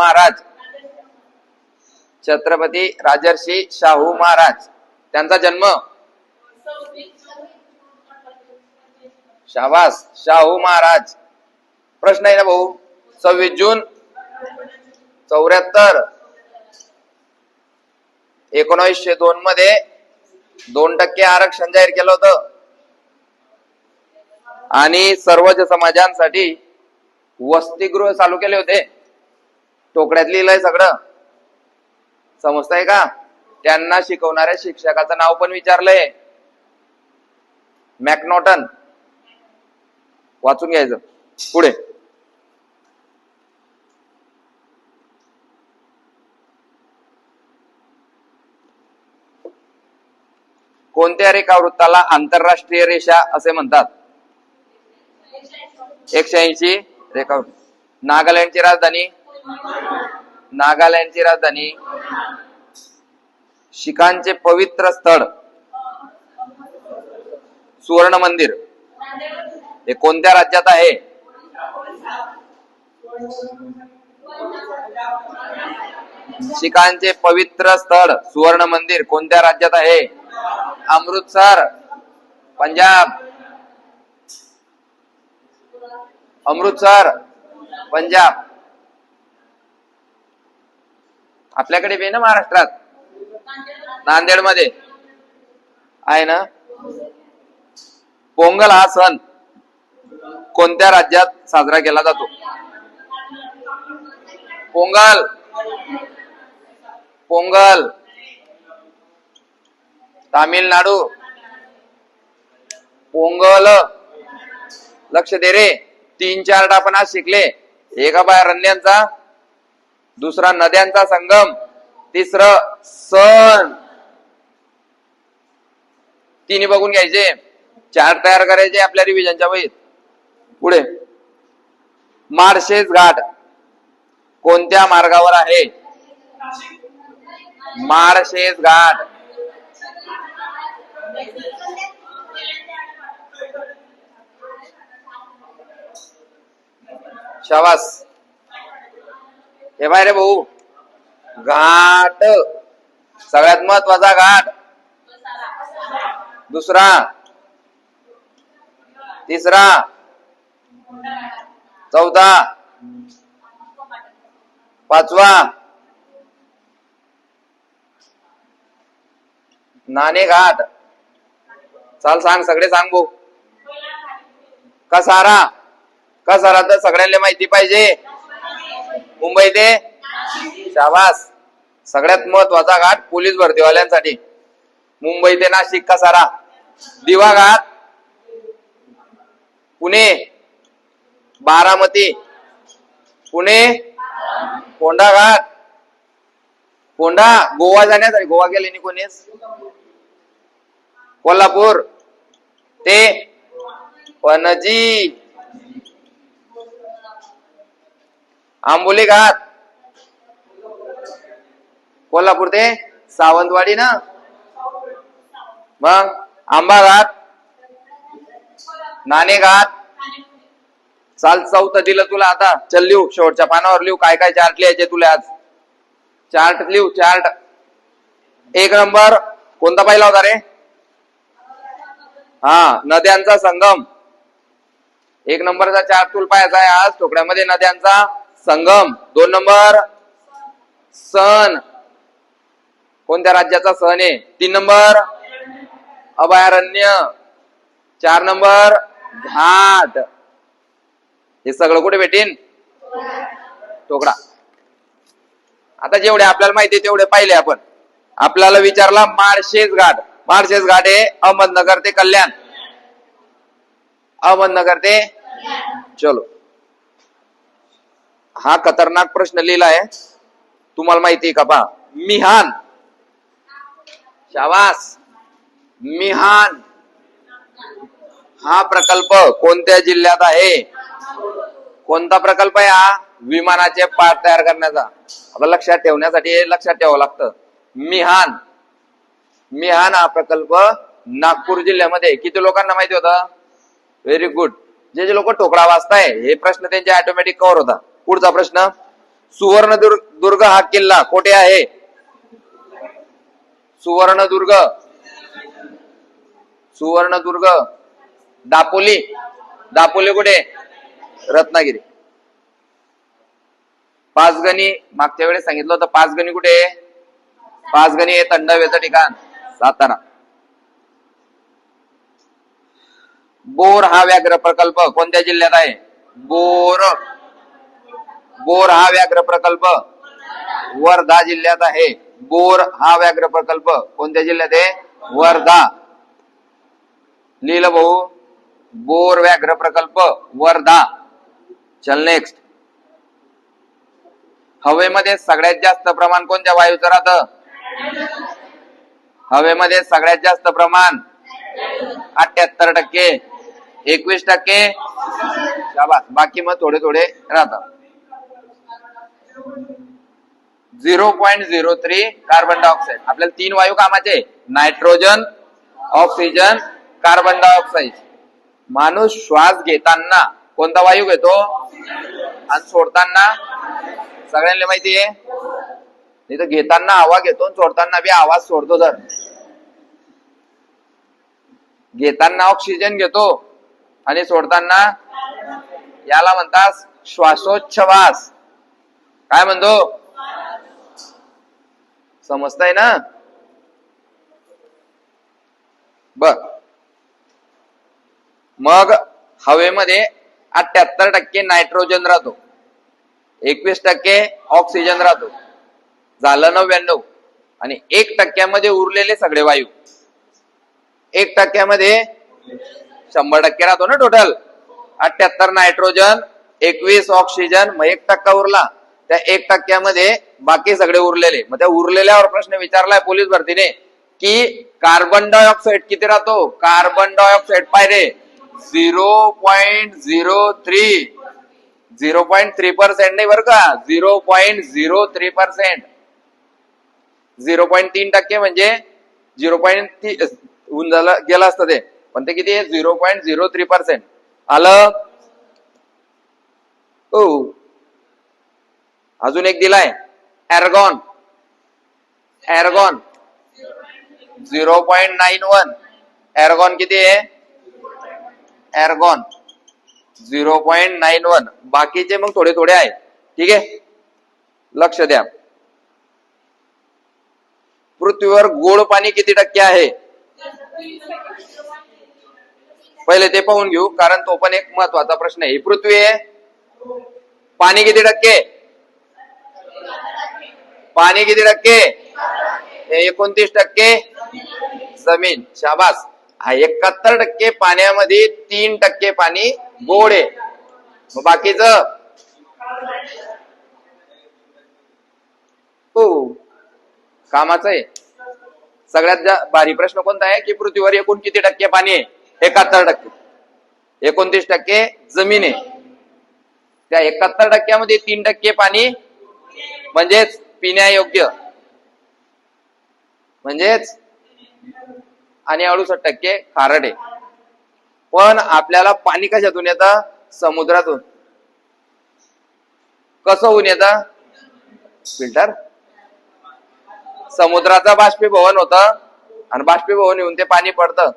महाराज. छत्रपती राजर्षी शाहू महाराज. त्यांचा जन्म? शाबास शाहू महाराज. प्रश्न आहे ना भाऊ? सव्वीस जून चौऱ्याहत्तर. एकोणीसशे दोन मध्ये दोन टक्के आरक्षण जाहीर केलं होतं. आणि सर्वच समाजांसाठी वसतिगृह चालू केले होते. टोकड्यात लिहिलंय सगळं. समजतंय का? त्यांना शिकवणाऱ्या शिक्षकाचं नाव पण विचारलंय. मॅकनॉटन. वाचून घ्यायचं. पुढे. कोणत्या रेखा वृत्ताला आंतरराष्ट्रीय रेषा असे म्हणतात? एकशे ऐंशी रेखा नागालँडची राजधानी नागालँडची राजधानी. शिखांचे पवित्र स्थळ. सुवर्ण मंदिर हे कोणत्या राज्यात आहे? शिखांचे पवित्र स्थळ सुवर्ण मंदिर कोणत्या राज्यात आहे? अमृतसर पंजाब. अमृतसर पंजाब. आपल्याकडे बी ना महाराष्ट्रात? नांदेडमध्ये आहे ना? पोंगल हा सण कोणत्या राज्यात साजरा केला जातो? पोंगल. पोंगल. तामिळनाडू. पोंगल. लक्ष दे रे. तीन चार आपण आज शिकले एक अभयारण्यांचा दुसरा नद्यांचा संगम तिसरं सण. तिन्ही बघून घ्यायचे. चार तयार करायचे आपल्या रिव्हिजनच्या वहीत. पुढे. मार्शेस घाट. कोणत्या मार्गावर आहे? मार्शेस घाट. शाबास. हे बाय रे भाऊ. घाट. सगळ्यात महत्त्वाचा घाट. दुसरा. तिसरा. चौथा. पाचवा. नाणे घाट. चाल सांग सगळे सांग भाऊ. कसारा. कसारा तर सगळ्यांना माहिती पाहिजे. मुंबई ते शाबास. सगळ्यात महत्त्वाचा घाट पोलीस भरतीवाल्यांसाठी. मुंबई ते नाशिक कसारा. दिवा घाट पुणे. बारामती. पुणे. कोंडा घाट. कोंडा गोवा जाण्यासाठी. गोवा गेले नाही कोणीच. कोल्हापूर. ते पणजी. आंबोली घाट. कोल्हापूर ते सावंतवाडी ना? मग आंबा घाट. नाणे घाट. चाल चौथं दिलं तुला आता. चल लिहू. शेवटच्या पानावर लिहू. काय काय चार्ट लिहायचे तुला आज? चार्ट लिहू चार्ट एक नंबर. कोणता पहिला होता रे? हा नद्यांचा संगम. एक नंबरचा चार्ट तुला पाहायचा आहे आज. ठोकड्यामध्ये नद्यांचा संगम दोन नंबर. सण. कोणत्या राज्याचा सण आहे? तीन नंबर. अभयारण्य. चार नंबर. घाट. हे सगळं कुठे भेटेन? टोकडा. आता जेवढे आपल्याला माहिती तेवढे पाहिले आपण. आपल्याला विचारला माळशेज घाट. माळशेज घाट हे अहमदनगर ते कल्याण. अहमदनगर ते चलो. हा खतरनाक प्रश्न लिहिला आहे. तुम्हाला माहिती आहे का पा मिहान. शावास मिहान. हा प्रकल्प कोणत्या जिल्ह्यात आहे? कोणता प्रकल्प आहे हा? विमानाचे पार्ट तयार करण्याचा. आता लक्षात ठेवण्यासाठी लक्षात ठेवावं लागतं. मिहान. मिहान हा प्रकल्प नागपूर जिल्ह्यामध्ये. किती लोकांना माहिती होता? व्हेरी गुड जे जे लोक ठोकळा वाचताय हे प्रश्न त्यांचे ऑटोमॅटिक कव्हर होता पुढचा प्रश्न. सुवर्णदुर्ग दुर्ग हा किल्ला कोठे आहे? सुवर्णदुर्ग. सुवर्णदुर्ग. दापोली. दापोली कुठे? रत्नागिरी. पाचगणी मागच्या वेळेस सांगितलं होतं पाचगणी कुठे? आहे? पाचगणी हे थंड ठिकाण सातारा. बोर हा व्याघ्र प्रकल्प कोणत्या जिल्ह्यात आहे? बोर. बोर हा व्याघ्र प्रकल्प. वर्धा जिल्ह्यात आहे. बोर हा व्याघ्र प्रकल्प. कोणत्या जिल्ह्यात आहे? वर्धा. लिहिलं भाऊ. बोर व्याघ्र प्रकल्प. वर्धा. चल नेक्स्ट हवेमध्ये सगळ्यात जास्त प्रमाण कोणत्या वायूचं राहतं? हवेमध्ये सगळ्यात जास्त प्रमाण अठ्याहत्तर टक्के. एकवीस टक्के. बाकी मग थोडे थोडे राहतात. Zero point zero three carbon dioxide आपल्याला तीन वायू कामाचे नायट्रोजन ऑक्सिजन कार्बन डायऑक्साईड माणूस श्वास घेताना कोणता वायू घेतो? आणि सोडताना? सगळ्यांना माहिती आहे? इथं घेताना हवा घेतो सोडताना बी आवाज सोडतो जर. घेताना ऑक्सिजन घेतो आणि सोडताना याला म्हणतात श्वासोच्छवास. काय म्हणतो? समजताय ना? बर मग हवेमध्ये अठ्याहत्तर टक्के नायट्रोजन राहतो. एकवीस टक्के ऑक्सिजन राहतो. झालं नव्याण्णव. आणि एक टक्क्यामध्ये उरलेले सगळे वायू. एक टक्क्यामध्ये शंभर टक्के राहतो ना टोटल अठ्याहत्तर नायट्रोजन एकवीस ऑक्सिजन मग एक टक्का उरला. त्या एक टक्क्यामध्ये बाकी सगळे उरलेले. मग त्या उरलेल्यावर प्रश्न विचारलाय पोलीस भरतीने की कार्बन डायऑक्साईड किती राहतो? कार्बन डायऑक्साईड पाहिजे. Zero point zero three zero point three percent नाही बरं का? Zero point zero three percent zero point तीन टक्के म्हणजे झिरो पॉईंट होऊन झालं गेलं असतं ते. पण ते किती? आहे zero point zero three percent आलं? हो. अजून एक दिलाय. Argon argon zero point nine one argon किती आहे? Argon zero point nine one बाकीचे मग थोडे थोडे आहे ठीक आहे? लक्ष द्या. पृथ्वीवर गोड पाणी किती टक्के आहे? पहिले ते पाहून घेऊ कारण तो पण एक महत्त्वाचा प्रश्न आहे. पृथ्वी आहे. पाणी किती टक्के? पाणी किती टक्के? एकोणतीस टक्के. जमीन शाबास. हा एकाहत्तर टक्के पाण्यामध्ये तीन टक्के पाणी गोड आहे. बाकीच? हो. कामाचं आहे. सगळ्यात भारी प्रश्न कोणता आहे की पृथ्वीवर एकूण किती टक्के पाणी आहे? एकाहत्तर टक्के. एकोणतीस टक्के जमीन आहे. त्या एकाहत्तर टक्क्यामध्ये तीन टक्के पाणी म्हणजेच पिण्यायोग्य. म्हणजेच आणि अडुसष्ट टक्के खारट आहे पण आपल्याला पाणी कशातून येतं? समुद्रातून. कसं होऊन येतं? फिल्टर. समुद्राचं बाष्पीभवन होत आणि बाष्पीभवन येऊन ते पाणी पडतं.